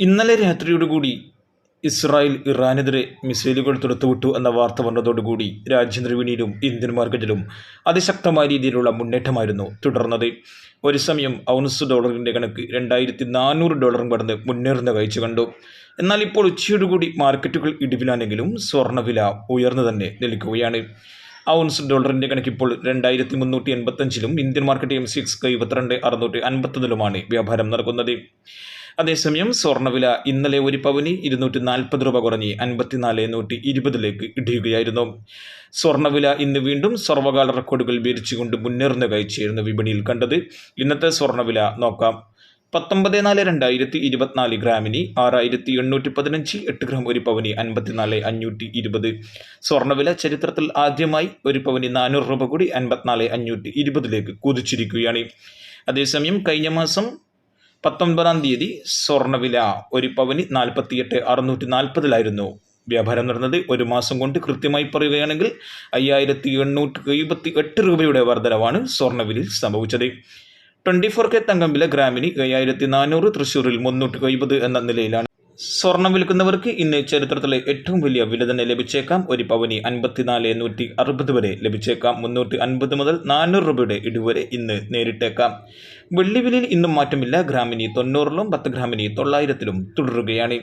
ഇന്നലെ രാത്രിയോടുകൂടി ഇസ്രായേൽ ഇറാനെതിരെ മിസൈലുകൾ തുറത്തുവിട്ടു എന്ന വാർത്ത വന്നതോടുകൂടി രാജ്യാന്തര വിപണിയിലും ഇന്ത്യൻ മാർക്കറ്റിലും അതിശക്തമായ രീതിയിലുള്ള മുന്നേറ്റമായിരുന്നു തുടർന്നത്. ഒരു സമയം ഔൺസ് ഡോളറിന്റെ കണക്ക് രണ്ടായിരത്തി നാനൂറ് ഡോളറും കടന്ന് മുന്നേറുന്ന കാഴ്ച കണ്ടു. എന്നാൽ ഇപ്പോൾ ഉച്ചയോടുകൂടി മാർക്കറ്റുകൾ ഇടിവിലാണെങ്കിലും സ്വർണവില ഉയർന്നു തന്നെ നിൽക്കുകയാണ്. ഔൺസ് ഡോളറിന്റെ കണക്ക് ഇപ്പോൾ രണ്ടായിരത്തി മുന്നൂറ്റി എൺപത്തഞ്ചിലും ഇന്ത്യൻ മാർക്കറ്റ് എം സിക്സ് ഇരുപത്തിരണ്ട് അറുന്നൂറ്റി അൻപത്തൊന്നിലുമാണ് വ്യാപാരം നടക്കുന്നത്. അതേസമയം സ്വർണവില ഇന്നലെ ഒരു പവന് ഇരുന്നൂറ്റി നാൽപ്പത് രൂപ കുറഞ്ഞ് അൻപത്തിനാല് നൂറ്റി ഇരുപതിലേക്ക് ഇടിയുകയായിരുന്നു. സ്വർണവില ഇന്ന് വീണ്ടും സർവകാല റെക്കോർഡുകൾ ഭേദിച്ചുകൊണ്ട് മുന്നേറുന്ന കാഴ്ചയായിരുന്നു വിപണിയിൽ കണ്ടത്. ഇന്നത്തെ സ്വർണവില നോക്കാം. പത്തൊമ്പത് നാല് രണ്ടായിരത്തി ഇരുപത്തിനാല് ഗ്രാമിന് ആറായിരത്തി എണ്ണൂറ്റി പതിനഞ്ച് എട്ട് ഗ്രാം ഒരു പവന് അൻപത്തിനാല് അഞ്ഞൂറ്റി ഇരുപത്. സ്വർണവില ചരിത്രത്തിൽ ആദ്യമായി ഒരു പവന് നാനൂറ് രൂപ കൂടി അൻപത്തിനാല് അഞ്ഞൂറ്റി ഇരുപതിലേക്ക് കുതിച്ചിരിക്കുകയാണ്. അതേസമയം കഴിഞ്ഞ മാസം പത്തൊൻപതാം തീയതി സ്വർണവില ഒരു പവന് നാൽപ്പത്തിയെട്ട് അറുന്നൂറ്റി നാൽപ്പതിലായിരുന്നു. വ്യാപാരം നടന്നത് ഒരു മാസം കൊണ്ട് കൃത്യമായി പറയുകയാണെങ്കിൽ അയ്യായിരത്തി എണ്ണൂറ്റി എഴുപത്തി എട്ട് രൂപയുടെ വർധനവാണ് സ്വർണവിലയിൽ സംഭവിച്ചത്. ട്വന്റി ഫോർ കെ തങ്കം വില ഗ്രാമിന് അയ്യായിരത്തി നാനൂറ് തൃശ്ശൂരിൽ മുന്നൂറ്റി എഴുപത് എന്ന നിലയിലാണ്. സ്വർണം വിൽക്കുന്നവർക്ക് ഇന്ന് ചരിത്രത്തിലെ ഏറ്റവും വലിയ വില തന്നെ ലഭിച്ചേക്കാം. ഒരു പവനി അൻപത്തിനാല് നൂറ്റി അറുപത് വരെ ലഭിച്ചേക്കാം. മുന്നൂറ്റി അൻപത് മുതൽ നാനൂറ് രൂപയുടെ ഇടിവരെ ഇന്ന് നേരിട്ടേക്കാം. വെള്ളി വിലയിൽ ഇന്നും മാറ്റമില്ല. ഗ്രാമിനി തൊണ്ണൂറിലും പത്ത് ഗ്രാമിനി തൊള്ളായിരത്തിലും തുടരുകയാണ്.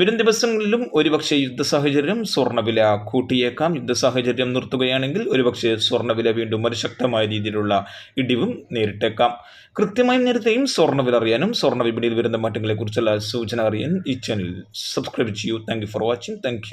വരും ദിവസങ്ങളിലും ഒരുപക്ഷെ യുദ്ധ സാഹചര്യം സ്വർണവില കൂട്ടിയേക്കാം. യുദ്ധ സാഹചര്യം നിർത്തുകയാണെങ്കിൽ ഒരുപക്ഷെ സ്വർണവില വീണ്ടും ഒരു ശക്തമായ രീതിയിലുള്ള ഇടിവും നേരിട്ടേക്കാം. കൃത്യമായും നേരത്തെയും സ്വർണവില അറിയാനും സ്വർണ വിപണിയിൽ വരുന്ന മാറ്റങ്ങളെക്കുറിച്ചുള്ള സൂചന അറിയാൻ ഈ ചാനൽ സബ്സ്ക്രൈബ് ചെയ്യൂ. Thank for watching thank